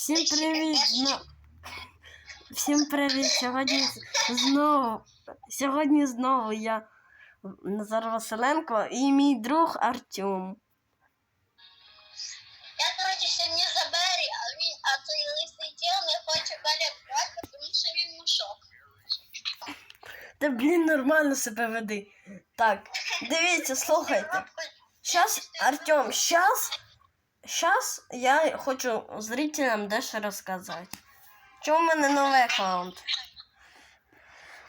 Всім привіт! зно- Всім привіт! Сьогодні знову. Сьогодні знову я Назар Василенко і мій друг Артем. Я, короче, сьогодні за Бері, а він, а цей лисий тіл не хоче брати, тому що він мушок. Та блін, нормально себе веди. Так, дивіться, слухайте. Сейчас, Артем, сейчас, сейчас я хочу зрителям дещо розказати. Чому в мене новий аккаунт?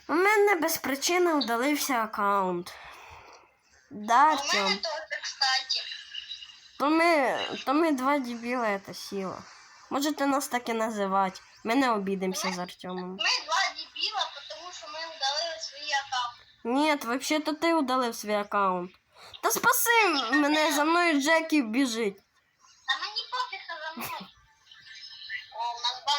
У мене без причини удалився аккаунт. Да, у мене теж, кстати. То ми, то ми два дебіла, это сила. Можете нас так і називати. Ми не обідимося з Артемом. Ми два дебіла, тому що ми удалили свої аккаунти. Ні, взагалі-то ти удалив свій аккаунт. Та спаси мене, за мною Джекі біжить. А мені пофіг за мною. О, у нас банк.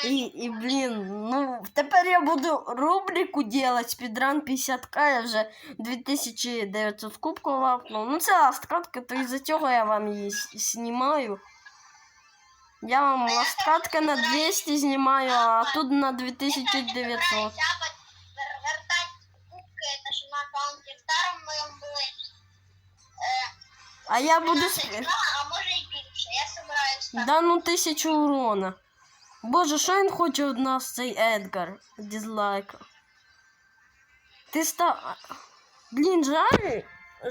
І, і блін, ну тепер я буду рубрику делать спідран 50к, я вже 2900 кубків лапнув. Ну це ласткатка, то із-за цього я вам її с- знімаю. Я вам ласткатка на 200 знімаю, а тут на 2900. Вертать кубки, те, що на аккаунті старому моєму були. Е, А я буду Да ну тисячу урона. Боже, що він хоче від нас цей Едгар? Дізлайк. Ти ста. Блін, жаль.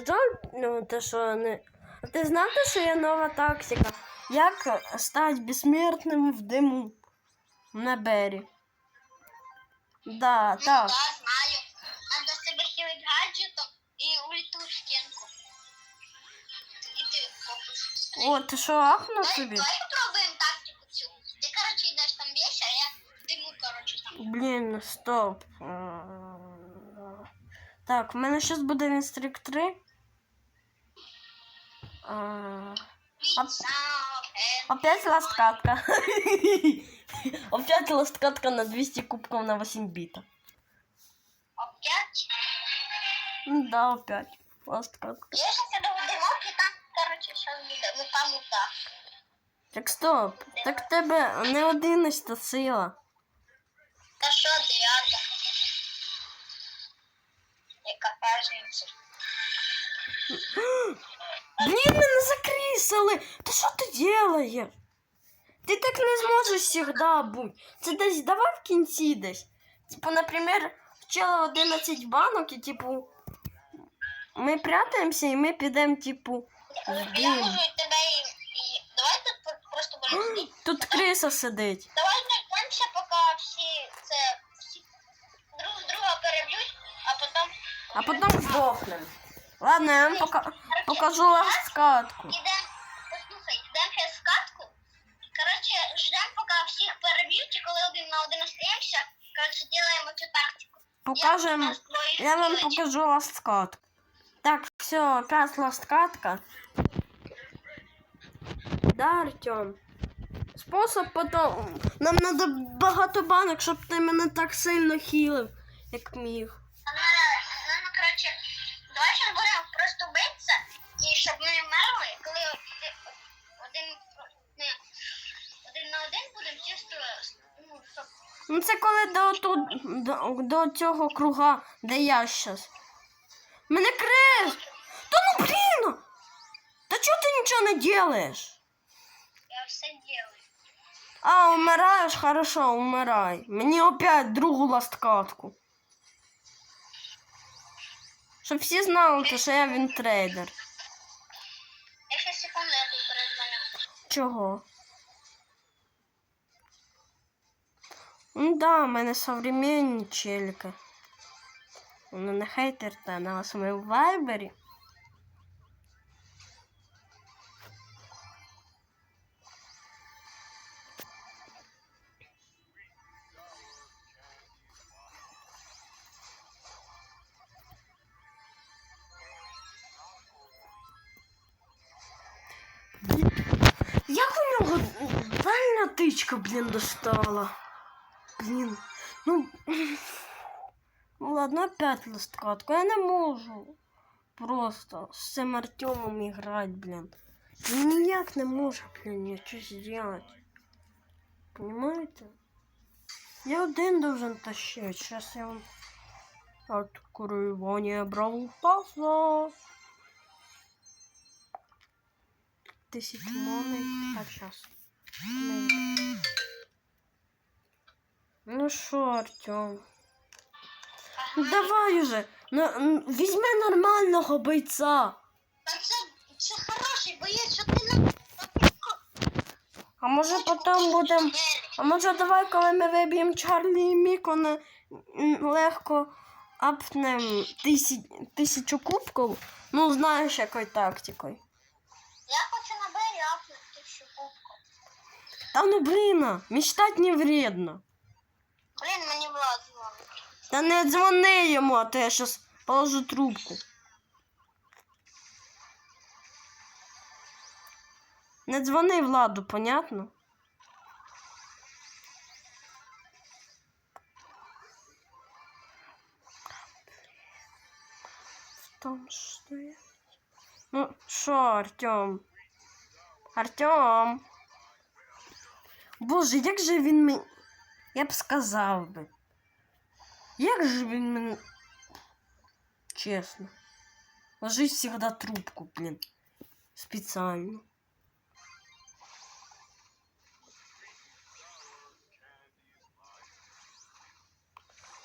Жаль, ну, те, що не. А ти знав, те, що є нова тактика? Як стати безсмертним в диму на бері? Да, так. О, ти що ахнув Давай, собі? давай попробуємо тактику цю. Ти, короче, йдеш там більше, а я диму, короче, там. Блін, стоп. Так, в мене зараз буде Вінстрік 3. А, А- Піца, ген. Опять ласткатка. Опять ласткатка на 200 кубков на 8 бита. Опять. Ну Да, опять ласткатка. Я Так стоп. Так тебе не 11 сила. Та що, дев'ята? Яка різниця? Блін, мене закрісили. Ти що ти делаєш? Ти так не зможеш завжди бути. Це десь давай в кінці десь. Типу, наприклад, вчила 11 банок і типу. Ми прятаємося і ми підемо, типу, в Я можу тебе і... і... Давай тут про- просто будемо сидіти. Тут криса сидить. Давай дождемся, поки всі це... Всі друг друга переб'ють, а потім... А потім здохнемо. Ладно, я вам пока... покажу ласткатку. Ідем, послухай, йдемо зараз в катку. Коротше, ждемо, поки всіх переб'ють, і коли один на один остаємося, коротше, робимо цю тактику. Покажем. Я, Я вам покажу ласткатку. Так, все, опять ласткатка. Да, Артем. Способ потом. Нам надо багато банок, щоб ти мене так сильно хілив, як міг. А на, ну, ну, коротше, давай зараз будемо просто битися, і щоб ми не вмерли, коли один, ну, один на один будемо чисто, ну, щоб Ну це коли до, тут, до, до цього круга, де я щас. Мене криш! Та ну блін! Та чого ти нічого не делаєш? я все делаю. А, умираєш? Хорошо, умирай. Мені опять другу ласткатку. Щоб всі знали, то, що я вінтрейдер. Я ще секунду, я тут перезвоню. Чого? Ну да, в мене современні челіки. Ну не хейтерте, на вас в вайбері. Як у нього дальня тичка, блін, достала? Блін. Ну. Ладно, опять листкатку. Я не можу. Просто з цим Артемом іграти, блін. Я ніяк не можу, блін, я щось зробити. Понимаєте? Я один должен тащить. Сейчас я вам открывание брал паса. 10 монет. Так, сейчас. Ну що, Артем? Ну, давай уже. Ну, візьми нормального бойця. Та це, це хороший боєць, що ти на... А може потім будемо. А може давай, коли ми виб'ємо Чарлі і Міко, на... легко апнем тисяч... тисячу кубків. Ну, знаєш, якою тактикою. Я хочу та ну блін, мечтать не вредно. Блін, мені Влад дзвонить. Та не дзвони йому, а то я щас положу трубку. Не дзвони Владу, понятно? В том, что я... Ну, що, Артем? Артем? Боже, як же він мені... Я б сказав би. Як же він мене... Чесно. Ложись всегда трубку, блін. Спеціально.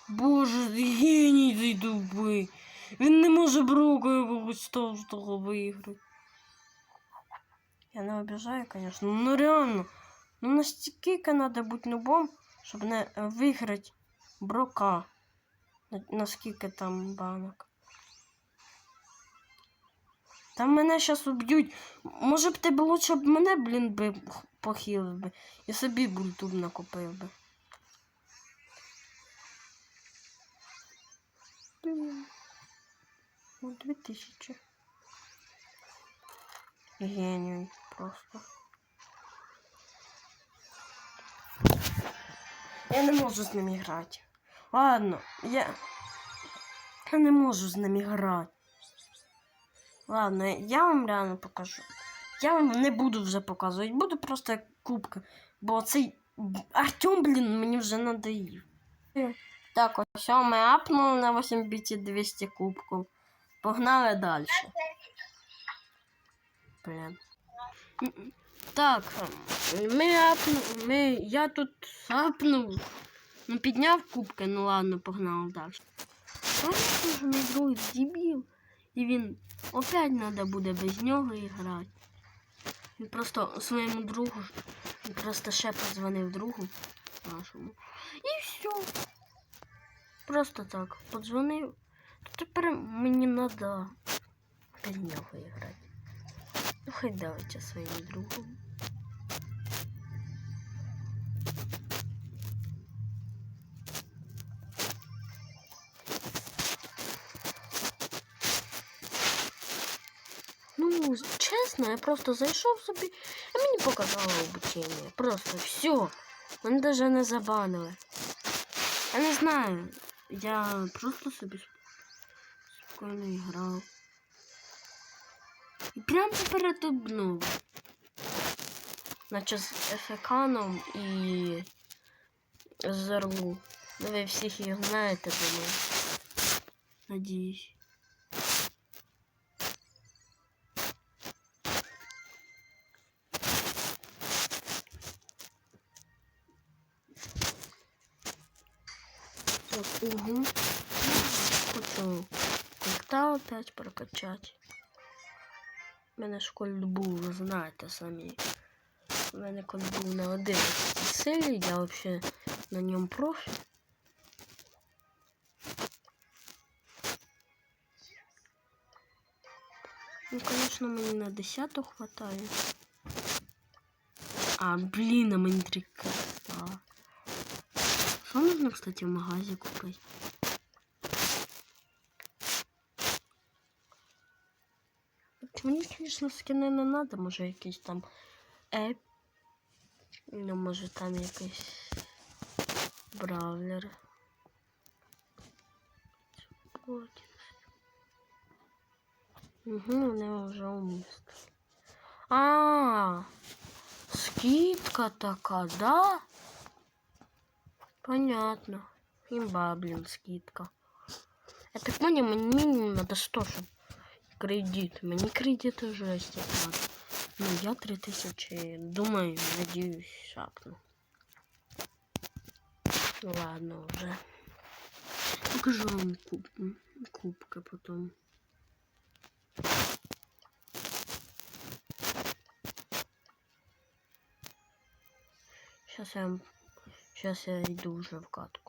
Боже, геній цей тупий. Він не може брока якогось товстого виграти. Я не обіжаю, конечно. Ну реально. Ну настільки треба бути нубом, щоб не виграти брока. На- Наскільки там банок. Там мене зараз уб'ють. Може б тебе лучше б мене, блін, би похилив би. І собі бультуб накупив би. Ну, дві тисячі. Геній просто. Я не можу з ним грати. Ладно, я. Я не можу з ним грати. Ладно, я вам реально покажу. Я вам не буду вже показувати, буду просто як кубка. Бо цей Артем, блін, мені вже надоїв. Так, ось все, ми апнули на 8 біті 200 кубків. Погнали далі. Блін. Так, ми апну, ми, я тут апнув. Ну, підняв кубки, ну ладно, погнали далі. Конечно мій друг дебіл. І він опять треба буде без нього грати. Він просто своєму другу, він просто ще подзвонив другу нашому. І все. Просто так, подзвонив. То тепер мені треба без нього грати. Ну, хай давайте своїм другом. чесно, я просто зайшов собі, а мені показало обучення. Просто все. Мене навіть не забанили. Я не знаю. Я просто собі сп- спокійно грав. І прямо перед обновою. Наче з Ефеканом і Зерлу. Ну, ви всіх їх знаєте, думаю. Надіюсь. Так, угу. Хочу культа опять прокачать. У мене ж кольт був, ви знаєте самі. У мене кольт був на 11 силі, я вообще на ньому профі. Ну, конечно, мені на 10 хватає. А, блін, а мені 3 креста. Що можна, кстати, в магазі купити? От Мені, звісно, скини не треба, може якийсь там еп. Ну, може там якийсь бравлер. Угу, не вже уміст. А, скидка така, да? Понятно. Имба, блин, скидка. Я так понял, мне минимум надо 100, чтобы кредит. Мне кредит уже надо. Ну, я 3000, думаю, надеюсь, шапну. Ну, ладно уже. Покажу вам куб, кубка потом. Сейчас я, сейчас я иду уже в катку.